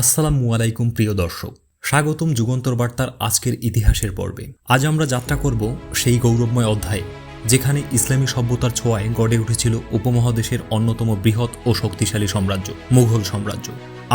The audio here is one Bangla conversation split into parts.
আসসালামু আলাইকুম প্রিয় দর্শক, স্বাগতম যুগন্তর বার্তার আজকের ইতিহাসের পর্বে। আজ আমরা যাত্রা করব সেই গৌরবময় অধ্যায়ে, যেখানে ইসলামী সভ্যতার ছোঁয়ায় গড়ে উঠেছিল উপমহাদেশের অন্যতম বৃহৎ ও শক্তিশালী সাম্রাজ্য, মুঘল সাম্রাজ্য।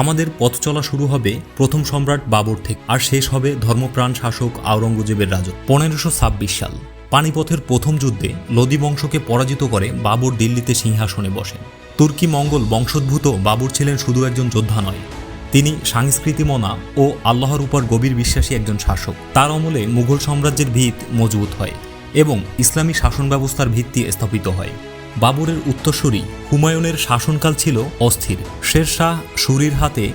আমাদের পথ চলা শুরু হবে প্রথম সম্রাট বাবর থেকে, আর শেষ হবে ধর্মপ্রাণ শাসক আওরঙ্গজেবের রাজ পনেরোশো ছাব্বিশ সাল, পানিপথের প্রথম যুদ্ধে লোদি বংশকে পরাজিত করে বাবর দিল্লিতে সিংহাসনে বসেন। তুর্কি মঙ্গল বংশোদ্ভূত বাবর ছিলেন শুধু একজন যোদ্ধা নয় তিনি সাংস্কৃতিমনা ও আল্লাহর উপর গভীর বিশ্বাসী একজন শাসক। তার আমলে মুঘল সাম্রাজ্যের ভিত মজবুত হয় এবং ইসলামী শাসন ব্যবস্থার ভিত্তি স্থাপিত হয়। বাবরের উত্তরসূরি হুমায়ুনের শাসনকাল ছিল অস্থির। শের শাহ সুরির হাতে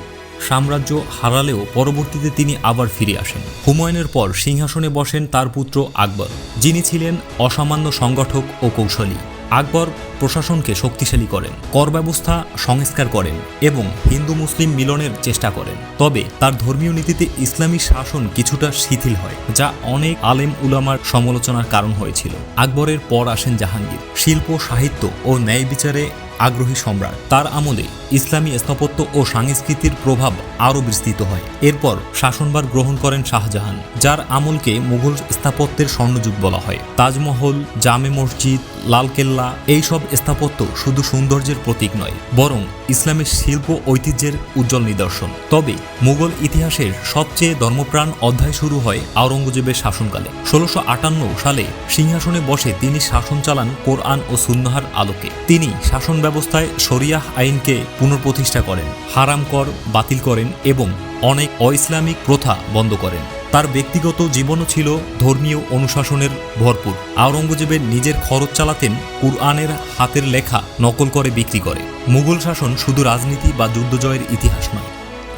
সাম্রাজ্য হারালেও পরবর্তীতে তিনি আবার ফিরে আসেন। হুমায়ুনের পর সিংহাসনে বসেন তার পুত্র আকবর, যিনি ছিলেন অসামান্য সংগঠক ও কৌশলী। আকবর প্রশাসনকে শক্তিশালী করেন, কর ব্যবস্থা সংস্কার করেন এবং হিন্দু মুসলিম মিলনের চেষ্টা করেন। তবে তার ধর্মীয় নীতিতে ইসলামী শাসন কিছুটা শিথিল হয়, যা অনেক আলেম উলামার সমালোচনার কারণ হয়েছিল। আকবরের পর আসেন জাহাঙ্গীর। শিল্প, সাহিত্য ও ন্যায় বিচারে আগ্রহী সম্রাট। তার আমলে ইসলামী স্থাপত্য ও সংস্কৃতির প্রভাব আরও বিস্তৃত হয়। এরপর শাসনভার গ্রহণ করেন শাহজাহান, যার আমলকে মুঘল স্থাপত্যের স্বর্ণযুগ বলা হয়। তাজমহল, জামে মসজিদ লালকেল্লা, এইসব স্থাপত্য শুধু সৌন্দর্যের প্রতীক নয়, বরং ইসলামের শিল্প ঐতিহ্যের উজ্জ্বল নিদর্শন। তবে মুঘল ইতিহাসের সবচেয়ে ধর্মপ্রাণ অধ্যায় শুরু হয় আওরঙ্গজেবের শাসনকালে। ষোলোশো সালে সিংহাসনে বসে তিনি শাসন চালান কোরআন ও সুন্নাহার আলোকে। তিনি শাসন ব্যবস্থায় শরিয়াহ আইনকে পুনঃপ্রতিষ্ঠা করেন, হারাম কর বাতিল করেন এবং অনেক অইসলামিক প্রথা বন্ধ করেন। তার ব্যক্তিগত জীবনও ছিল ধর্মীয় অনুশাসনের ভরপুর। আওরঙ্গজেবের নিজের খরচ চালাতেন কুরআনের হাতের লেখা নকল করে বিক্রি করে। মুঘল শাসন শুধু রাজনীতি বা যুদ্ধজয়ের ইতিহাস নয়,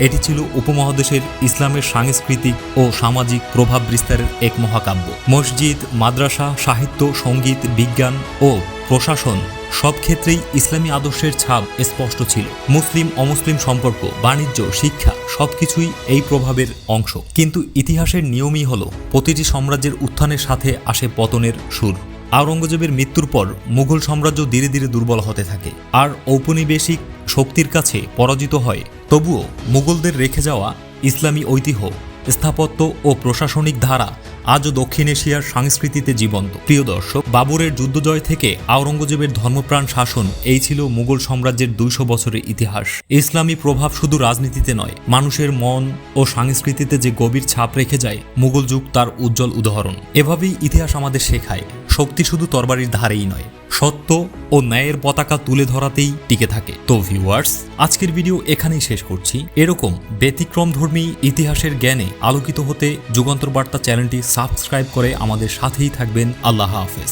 এটি ছিল উপমহাদেশের ইসলামের সাংস্কৃতিক ও সামাজিক প্রভাব বিস্তারের এক মহাকাব্য। মসজিদ, মাদ্রাসা, সাহিত্য, সংগীত, বিজ্ঞান ও প্রশাসন, সব ক্ষেত্রেই ইসলামী আদর্শের ছাপ স্পষ্ট ছিল। মুসলিম, অমুসলিম সম্পর্ক, বাণিজ্য, শিক্ষা, সবকিছুই এই প্রভাবের অংশ। কিন্তু ইতিহাসের নিয়মই হল, প্রতিটি সাম্রাজ্যের উত্থানের সাথে আসে পতনের সুর। আওরঙ্গজেবের মৃত্যুর পর মুঘল সাম্রাজ্য ধীরে ধীরে দুর্বল হতে থাকে। আর ঔপনিবেশিক শক্তির কাছে পরাজিত হয়, তবুও মুঘলদের রেখে যাওয়া ইসলামী ঐতিহ্য স্থাপত্য ও প্রশাসনিক ধারা আজও দক্ষিণ এশিয়ার সংস্কৃতিতে জীবন্ত। প্রিয় দর্শক, বাবরের যুদ্ধজয় থেকে আওরঙ্গজেবের ধর্মপ্রাণ শাসন, এই ছিল মুঘল সাম্রাজ্যের দুইশো বছরের ইতিহাস। ইসলামী প্রভাব শুধু রাজনীতিতে নয়, মানুষের মন ও সংস্কৃতিতে যে গভীর ছাপ রেখে যায়, মুঘল যুগ তার উজ্জ্বল উদাহরণ। এভাবেই ইতিহাস আমাদের শেখায়, শক্তি শুধু তরবারির ধারেই নয়। সত্য ও ন্যায়ের পতাকা তুলে ধরাতেই টিকে থাকে। তো ভিউয়ার্স আজকের ভিডিও এখানেই শেষ করছি। এরকম ব্যতিক্রমধর্মী ইতিহাসের জ্ঞানে আলোকিত হতে যুগান্তর বার্তা চ্যানেলটি সাবস্ক্রাইব করে আমাদের সাথেই থাকবেন। আল্লাহ হাফেজ।